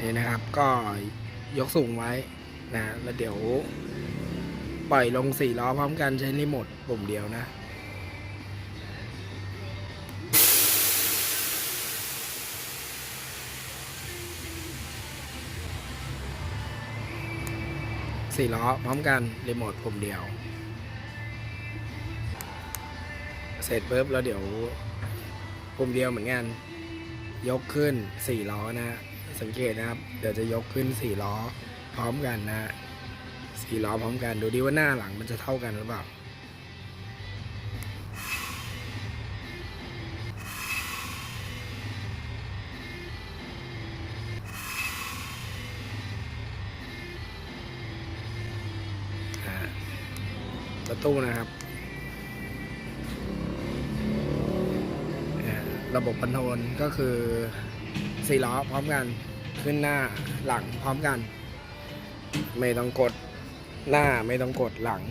นี่นะครับ ก็ยกสูงไว้นะแล้วเดี๋ยว ปล่อยลงสี่ล้อพร้อมกันใช้รีโมทปุ่มเดียวนะสี่ล้อพร้อมกันรีโมทปุ่มเดียว เสร็จปุ๊บแล้วเดี๋ยวปุ่มเดียวเหมือนกัน ยกขึ้นสี่ล้อนะ สังเกตนะครับ เดี๋ยวจะยกขึ้นสี่ล้อพร้อมกันนะสี่ล้อพร้อมกันดูดิว่าหน้าหลังมันจะเท่ากันหรือเปล่าอ่ารถตู้นะครับระบบคอนโทรลก็คือ สี่ล้อพร้อมกัน ขึ้นหน้าหลังพร้อมกัน ไม่ต้องกดหน้าไม่ต้องกดหลัง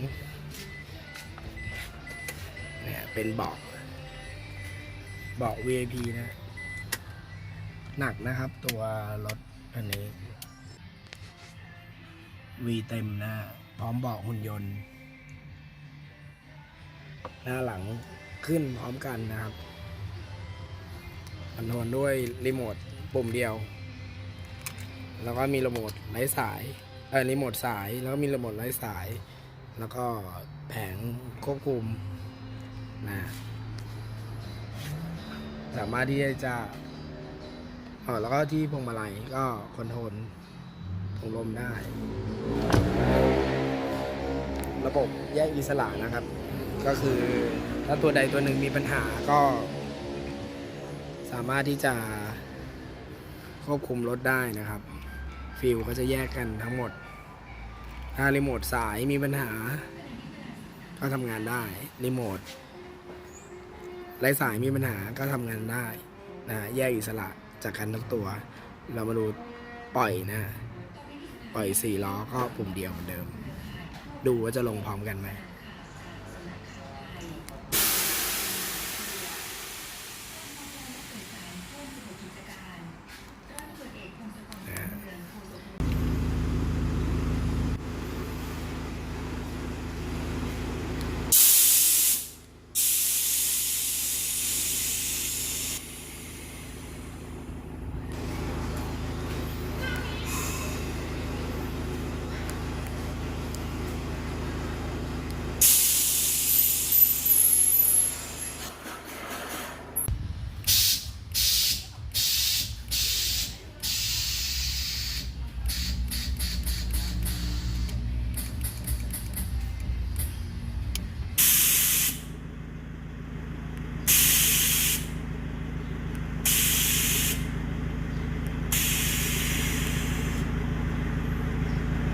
เนี่ยเป็นเบาะเบาะ VIP นะ หนักนะครับตัวรถคันนี้ V เต็มนะ พร้อมเบาะหุ่นยนต์ หน้าหลังขึ้นพร้อมกันนะครับคอนโทรลด้วยรีโมท ปุ่มเดียว แล้วก็มีรีโมทไร้สายเออรีโมทสาย แล้วก็มีรีโมทไร้สาย แล้วก็แผงควบคุมนะสามารถที่จะอ๋อแล้วก็ที่พวงมาลัยก็คอนโทรลถุงลมได้ ระบบแยกอิสระนะครับ ก็คือถ้าตัวใดตัวหนึ่งมีปัญหาก็ สามารถที่จะ ควบคุมรถได้นะครับ ฟิลก็จะแยกกันทั้งหมด ถ้ารีโมทสายมีปัญหา ก็ทำงานได้รีโมทไร้สายมีปัญหาก็ทำงานได้นะแยกอิสระจากกันทุกตัว เรามาดูปล่อยนะปล่อยสี่ล้อก็ปุ่มเดียวเหมือนเดิม ดูว่าจะลงพร้อมกันไหม